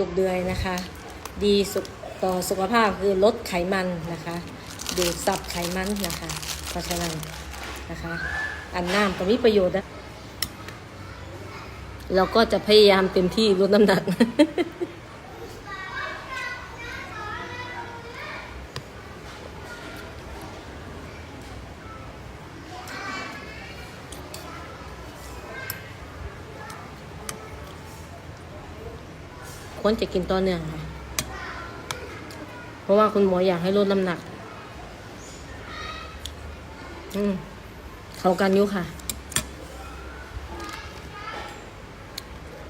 ลูกเดือยนะคะ ดีสุขต่อสุขภาพคือลดไขมันนะคะดูดซับไขมันนะคะ เพราะฉะนั้นนะคะ อันน้ำก็มีประโยชน์นะเราก็จะพยายามเต็มที่ลดน้ำหนัก ควรจะกินต่อเนื่องค่ะ เพราะว่าคุณหมออยากให้ลดน้ำหนัก อืมเขากันอยู่ค่ะ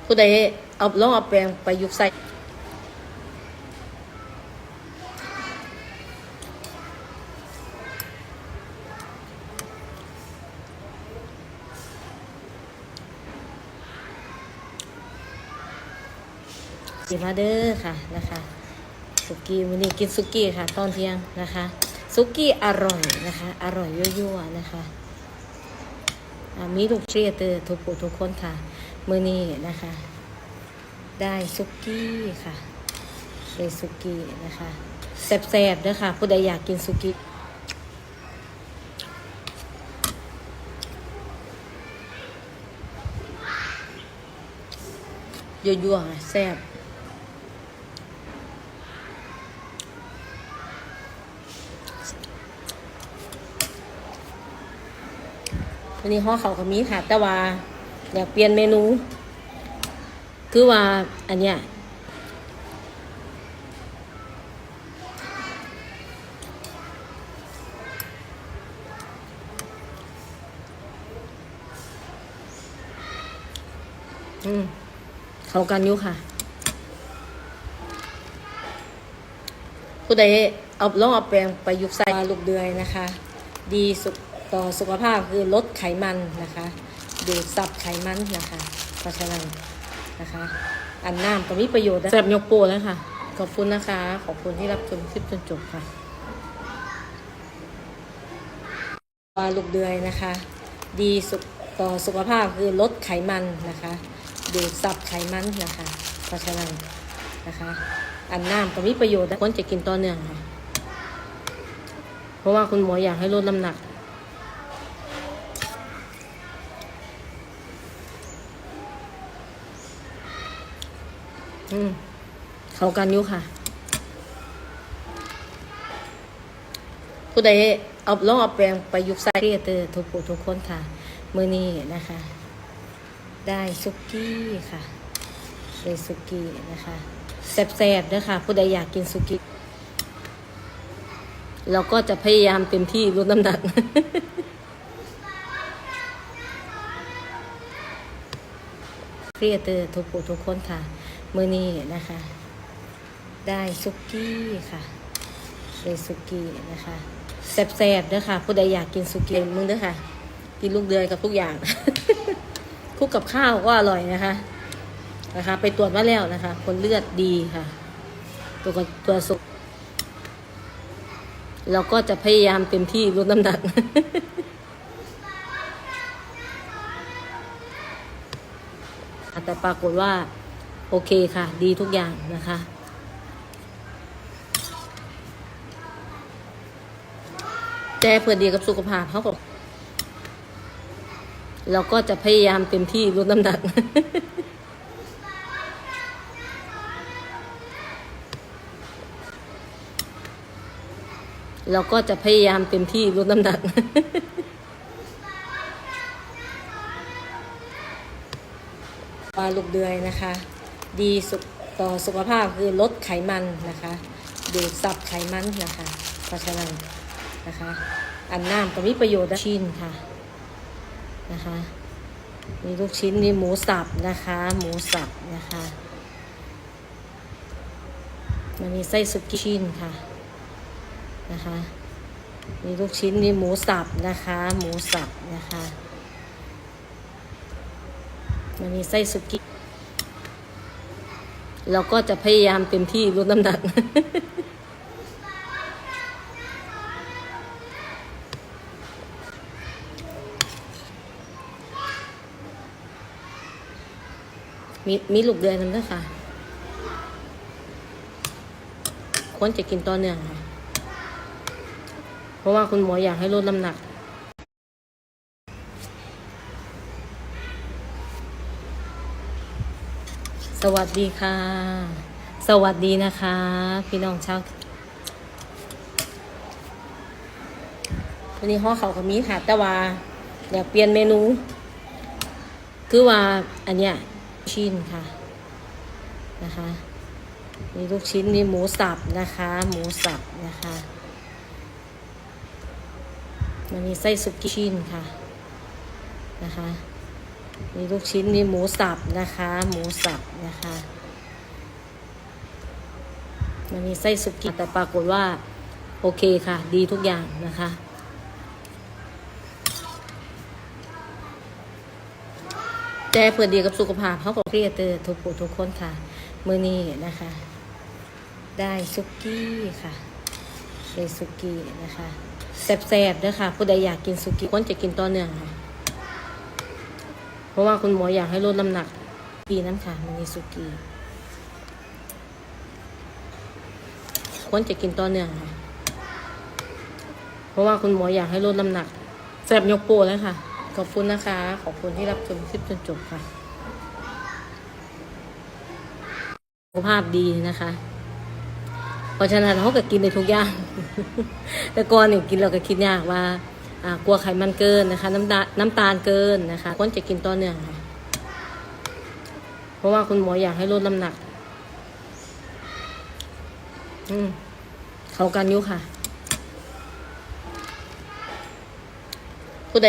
ผู้ใดเอาลองเอาแปรงไปยุกใส่ สินมาเด้อค่ะนะคะสุกี้วันนี้กินสุกี้ค่ะ ตอนเที่ยงนะคะสุกี้อร่อยนะคะ อร่อยยั่วๆนะคะมีลูกเชียเตอร์ทุกผู้ทุกคนค่ะมือนี้นะคะ ได้สุกี้ค่ะได้สุกี้นะคะแซ่บๆด้อค่ะ ผู้ใดอยากกินสุกี้ยั่วๆค่ะแซ่บ วันนี้ห่อเขาวกับมีค่ะ แต่ว่าอยากเปลี่ยนเมนู คือว่าอันเนี้ยอืมเขากันอยู่ค่ะ ผู้ใดเอาลองเอาแปรงไปยุกใส่ลูกเดือยนะคะ ดีสุข ต่อสุขภาพคือลดไขมันนะคะดูดซับไขมันนะคะ เพราะฉะนั้นนะคะ อันน้ำก็มีประโยชน์นะแซ่บยกโปรแล้วค่ะ ขอบคุณนะคะ ขอบคุณที่รับชมคลิปจนจบค่ะปลาลูกเดือยนะคะ ดีสุขต่อสุขภาพคือลดไขมันนะคะ ดูดซับไขมันนะคะ เพราะฉะนั้นนะคะ อันน้ำก็มีประโยชน์นะควรจะกินต่อเนื่องค่ะ เพราะว่าคุณหมออยากให้ลดน้ำหนัก อืมเข้ากันอยู่ค่ะ ผู้ใดเอาลองเอาแปรงไปยุกใส่เรียเตอร์ทุกผู้ทุกคนค่ะ มือนี้นะคะ ได้สุกี้ค่ะได้สุกี้นะคะแซ่บๆเด้อค่ะ ผู้ใดอยากกินสุกี้เราก็จะพยายามเต็มที่ลดน้ำหนัก รีเอเตอร์ทุกผู้ทุกคนค่ะ มือนี้นะคะ ได้สุกี้ค่ะได้สุกี้นะคะแซ่บๆเด้อค่ะ ผู้ใดอยากกินสุกี้มึงเด้อค่ะ กินลูกเดือยกับทุกอย่างคุกกับข้าวก็อร่อยนะคะนะคะ ไปตรวจมาแล้วนะคะ คนเลือดดีค่ะตัวตัวสุกเราก็จะพยายามเต็มที่ลดน้ำหนัก แต่ปรากฏว่า โอเคค่ะ ดีทุกอย่างนะคะ แต่เพื่อดีกับสุขภาพเขาบอกเราก็จะพยายามเต็มที่ลดน้ำหนักเราก็จะพยายามเต็มที่ลดน้ำหนัก ปลาลูกเดือยนะคะ ดีสุขต่อสุขภาพคือลดไขมันนะคะดูดซับไขมันนะคะ เพราะฉะนั้นนะคะ อันน้ำก็มีประโยชน์นชิ้นค่ะนะคะมีลูกชิ้นมีหมูสับนะคะ หมูสับนะคะมันมีไส้สุกี้ชิ้นค่ะนะคะมีลูกชิ้นมีหมูสับนะคะ หมูสับนะคะ มันมีไส้สุกี้เราก็จะพยายามเต็มที่ลดน้ำหนัก มีมีลูกเดือยนั่นด้วยค่ะควรจะกินต่อเนื่องค่ะ เพราะว่าคุณหมออยากให้ลดน้ำหนัก สวัสดีค่ะ สวัสดีนะคะ พี่น้องชาววันนี้ห่อเขาวกับมีค่ะแต่ว่าอยากเปลี่ยนเมนู คือว่าอันเนี้ยชิ้นค่ะนะคะมีลูกชิ้นมีหมูสับนะคะ หมูสับนะคะมันมีไส้สุกี้ชิ้นค่ะนะคะ มีลูกชิ้นมีหมูสับนะคะ หมูสับนะคะมันมีไส้สุกี้แต่ปรากฏว่า โอเคค่ะ ดีทุกอย่างนะคะแต่เพื่อดีกับสุขภาพเขาก็เครียดเตอทุกผู้ทุกคนค่ะ มือนี้นะคะ ได้ซุกี้ค่ะได้ซุกี้นะคะแซ่บๆด้วยค่ะ ผู้ใดอยากกินซุกี้คนจะกินต่อเนื่องค่ะ เพราะว่าคุณหมออยากให้ลดน้ำหนักปีนั้นค่ะมันมีซุกี้คนจะกินต่อเนื่องค่ะ เพราะว่าคุณหมออยากให้ลดน้ำหนักแซ่บยกโปรเลยค่ะ ขอบคุณนะคะ ขอบคุณที่รับชมคลิปจนจบค่ะสุขภาพดีนะคะเพราะฉะนั้นเขาก็กินในทุกอย่าง แต่ก่อนเนี่ยกินเราก็คิดยากว่า กลัวไขมันเกินนะคะ น้ำตาลน้ำตาลเกินนะคะควรจะกินต่อเนื่องค่ะเพราะว่าคุณหมออยากให้ลดน้ำหนัก อืมเขากันอยุค่ะผู้ใด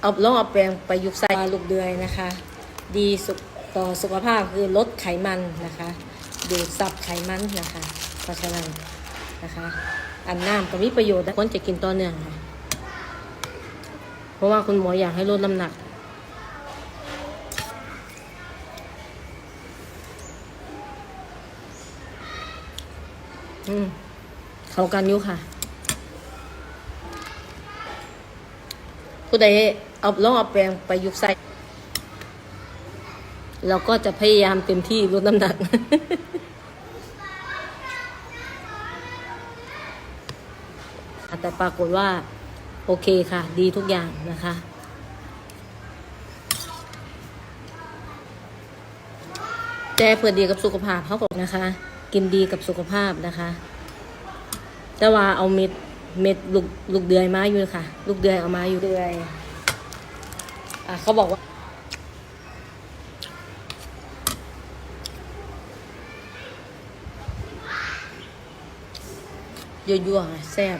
เอาลองเอาแปรงไปยุบใส่ลูกเดือยนะคะ ดีสุขต่อสุขภาพคือลดไขมันนะคะดูดซับไขมันนะคะเพราะฉะนั้นนะคะ อันน้ำก็มีประโยชน์แต่ควรจะกินต่อเนื่องค่ะ ราะว่าคุณหมออยากให้ลดน้ำหนัก อืม เขากันอยุค่ะผู้ใดเอาลองเอาแปรงไปยุบใส่เราก็จะพยายามเต็มที่ลดน้ำหนัก แต่ปรากฏว่า โอเคค่ะ ดีทุกอย่างนะคะ แต่เพื่อดีกับสุขภาพเขาบอกนะคะ กินดีกับสุขภาพนะคะ แต่ว่าเอาเม็ดเม็ดลูกลูกเดือยมาอยู่ค่ะ ลูกเดือยเอามาอยู่เดือยอะเขาบอกว่ายั่วๆแซ่บ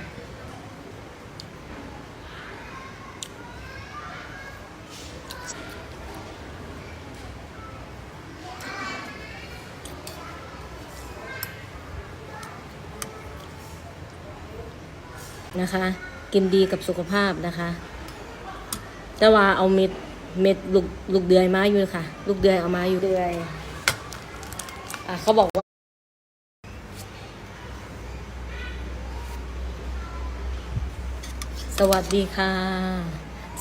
นะคะ กินดีกับสุขภาพนะคะ แต่ว่าเอาเม็ดเม็ดลูกลูกเดือยมาอยู่ค่ะ ลูกเดือยเอามาอยู่เดือยอะเขาบอกว่าสวัสดีค่ะ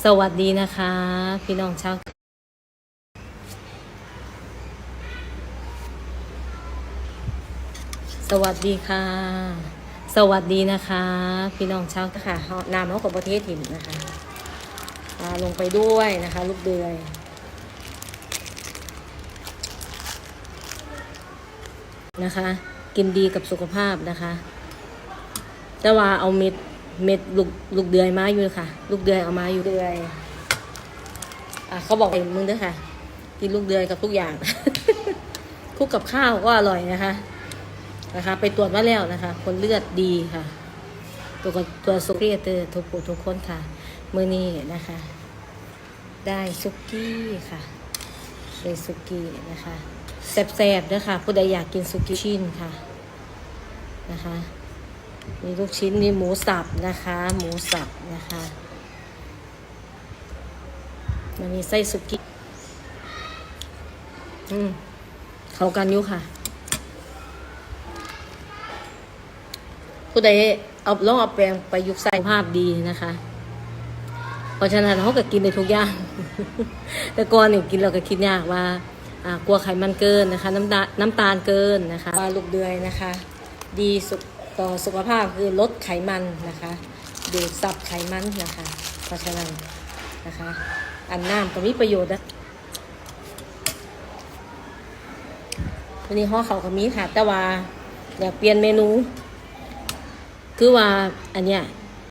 สวัสดีนะคะ พี่น้องชาวสวัสดีค่ะ สวัสดีนะคะ พี่น้องชาวค่ะนามเขาของประเทศถิ่นนะคะอ่าลงไปด้วยนะคะ ลูกเดือยนะคะ กินดีกับสุขภาพนะคะแต่ว่าเอาเม็ดเม็ดลูกลูกเดือยมาอยู่ค่ะ ลูกเดือยเอามาอยู่เดือยอะเขาบอกเองมึงด้วยค่ะ กินลูกเดือยกับทุกอย่างคลุกกับข้าวก็อร่อยนะคะ นะคะ ไปตรวจมาแล้วนะคะคนเลือดดีค่ะ ตัวตัวซุกี้เตอร์ทุกผู้ทุกคนค่ะ มือนี้นะคะ ได้ซุกี้ค่ะได้ซุกี้นะคะแซ่บๆด้วยค่ะ ผู้ใดอยากกินซุกี้ชิ้นค่ะนะคะมีลูกชิ้นมีหมูสับนะคะ หมูสับนะคะมันมีไส้สุกี้อืมเขากันอยุค่ะ ผู้ใดเอาลองเอาแปลงไปยุกใส่ภาพดีนะคะ เพราะฉะนั้นเขาก็กินในทุกอย่าง แต่ก่อนเนี่ยกินเราก็คิดยากว่ากลัวไขมันเกินนะคะ น้ำตาน้ำตาลเกินนะคะว่าลูกเดือยนะคะ ดีสุขต่อสุขภาพคือลดไขมันนะคะดูดซับไขมันนะคะ เพราะฉะนั้นนะคะ อันน้ำก็มีประโยชน์นะวันนี้ห่อเขาก็มีค่ะแต่ว่าอยากเปลี่ยนเมนู คือว่าอันเนี้ย